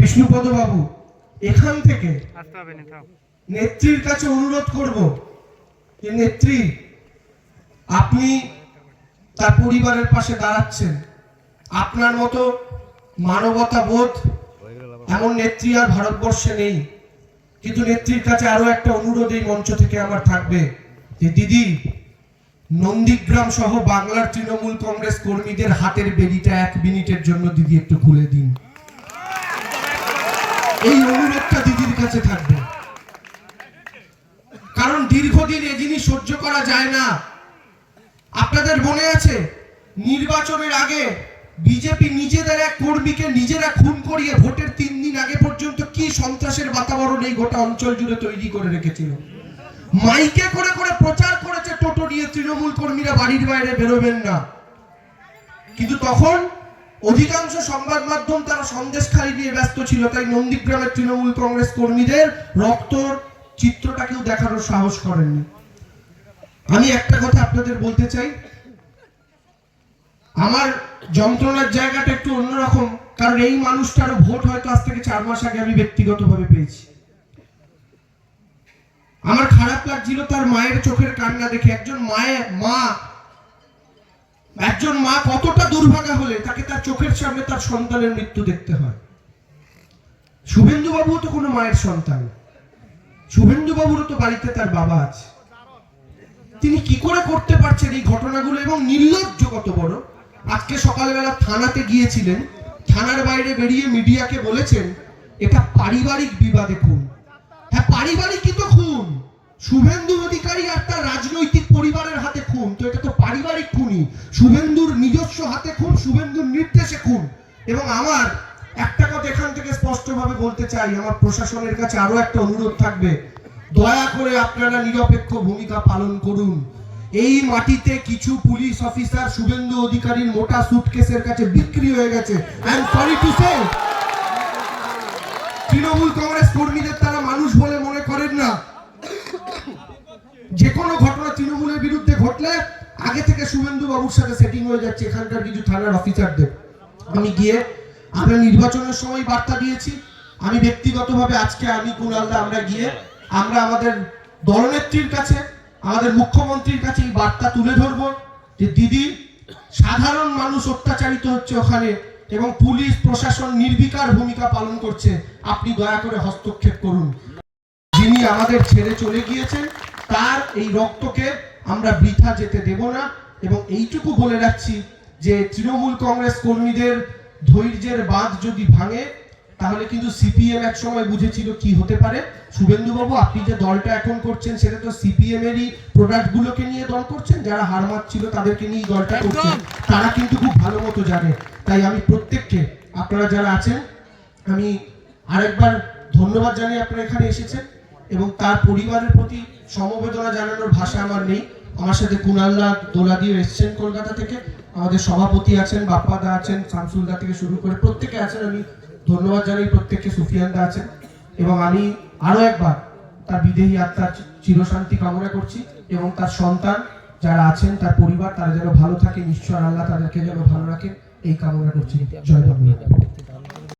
বিষ্ণুপদ বাবু এখান থেকে নেত্রীর কাছে অনুরোধ করব যে নেত্রী আপনি তার পরিবারের পাশে দাঁড়াচ্ছেন। আপনার মতো মানবতা বোধ এমন নেত্রী আর ভারতবর্ষে নেই। কিন্তু নেত্রীর কাছে আরও একটা অনুরোধ এই মঞ্চ থেকে আমার থাকবে যে দিদি নন্দীগ্রাম সহ বাংলার তৃণমূল কংগ্রেস কর্মীদের হাতের বেরিটা এক মিনিটের জন্য দিদি একটু খুলে দিন। এই অনুরোধটা দিদির কাছে থাকবে। কারণ দীর্ঘদিন এ জিনিস সহ্য করা যায় না। আপনাদের মনে আছে? নির্বাচনের আগে বিজেপি নিজেদের এক কর্মীকে নিজেরা খুন করিয়ে ভোটের তিন দিন আগে পর্যন্ত কি সন্ত্রাসের বাতাবরণ এই গোটা অঞ্চল জুড়ে তৈরি করে রেখেছিল? মাইকে করে করে প্রচার করেছে টোটো নিয়ে তৃণমূল কর্মীরা বাড়ির বাইরে বেরোবেন না। কিন্তু তখন অধিকাংশ সংবাদ মাধ্যম তারা সন্দেশখালি নিয়ে ব্যস্ত ছিল, তাই নন্দীগ্রামের তৃণমূল কংগ্রেস কর্মীদের রক্তর চিত্রটা কেউ দেখানোর সাহস করেননি। আমি একটা কথা আপনাদের বলতে চাই, আমার যন্ত্রণার জায়গাটা একটু অন্যরকম, কারণ এই মানুষটার ভোট হয়তো আজ থেকে চার মাস আগে আমি ব্যক্তিগতভাবে পেয়েছি। আমার খারাপ লাগছিল তার মায়ের চোখের কান্না দেখে, একজন মায়ের মা একজন মা কতটা দুর্ভাগা হলে তাকে তার চোখের সামনে তার সন্তানের মৃত্যু দেখতে হয়। শুভেন্দু বাবু তো কোনো মায়ের সন্তান। শুভেন্দু বাবুরও তো বাড়িতে তার বাবা আছে। তিনি কি করে করতে পারছেন এই ঘটনাগুলো এবং নির্লজ্জ কত বড়? আজকে সকালবেলা থানাতে গিয়েছিলেন, থানার বাইরে বেরিয়ে মিডিয়াকে বলেছেন, এটা পারিবারিক বিবাদে খুন। হ্যাঁ পারিবারিকই তো খুন। শুভেন্দু অধিকারী আর তার রাজনৈতিক পারিবারিক শুভেন্দুর নিজস্ব হাতে খুন, শুভেন্দুর নির্দেশে খুন। এবং আমার একটা কথা এখান থেকে স্পষ্টভাবে বলতে চাই, আমার প্রশাসনের কাছে আরও একটা অনুরোধ থাকবে। দয়া করে আপনারা নিরপেক্ষ ভূমিকা পালন করুন। এই মাটিতে কিছু পুলিশ অফিসার শুভেন্দু অধিকারীর মোটা সুটকেসের কাছে বিক্রি হয়ে গেছে। I am sorry to say Trinamool Congress কর্মীদের তারা মানুষ বলে মনে করেন না। যে কোনো ঘটনা তৃণমূলের বিরুদ্ধে ঘটলে আগে থেকে শুভেন্দু বাবুর সাথে সেটিং হয়ে যাচ্ছে, এখানকার কিছু থানার অফিসারদের আমি গিয়ে আমরা নির্বাচনের সময় বার্তা দিয়েছি, আমি ব্যক্তিগতভাবে আজকে আমি কুণালদা, আমরা গিয়ে, আমরা আমাদের দলনেত্রীর কাছে, আমাদের মুখ্যমন্ত্রীর কাছে এই বার্তা তুলে ধরবো যে দিদি, সাধারণ মানুষ অত্যাচারিত হচ্ছে ওখানে এবং পুলিশ, প্রশাসন নির্বিকার ভূমিকা পালন করছে। আপনি দয়া করে হস্তক্ষেপ করুন। যিনি আমাদের ছেড়ে চলে গিয়েছেন, তার এই রক্তকে আমরা বৃথা যেতে দেব না। এবং এইটুকু বলে রাখছি যে তৃণমূল কংগ্রেস কর্মীদের ধৈর্যের বাঁধ যদি ভাঙে তাহলে কিন্তু সিপিএম এক সময় বুঝেছিল কি হতে পারে। শুভেন্দু বাবু আপনি যে দলটা এখন করছেন সেটা তো সিপিএম এরই প্রোডাক্ট গুলোকে নিয়ে দল করছেন। যারা হার মারছিল তাদেরকে নিয়ে দলটা করছেন। তারা কিন্তু খুব ভালো মতো জানে। তাই আমি প্রত্যেককে আপনারা যারা আছেন আমি আরেকবার ধন্যবাদ জানিয়ে আপনারা এখানে এসেছেন। এবং তার পরিবারের প্রতি সমবেদনা জানানোর ভাষা আমার নেই। আমার সাথে কুণালদা দোলাদিও এসছেন কলকাতা থেকে। আমাদের সভাপতি আছেন বাপ্পাদা আছেন শামসুলদা থেকে শুরু করে প্রত্যেকে আছেন। আমি ধন্যবাদ জানাই প্রত্যেককে সুফিয়ানদা আছেন। এবং আমি আরও একবার তার বিদেহী আত্মার চিরশান্তি কামনা করছি এবং তার সন্তান যারা আছেন, তার পরিবার, তারা যেন ভালো থাকে। নিশ্চয় আল্লাহ তাদেরকে যেন ভালো রাখে এই কামনা করছি। জয় বাংলা।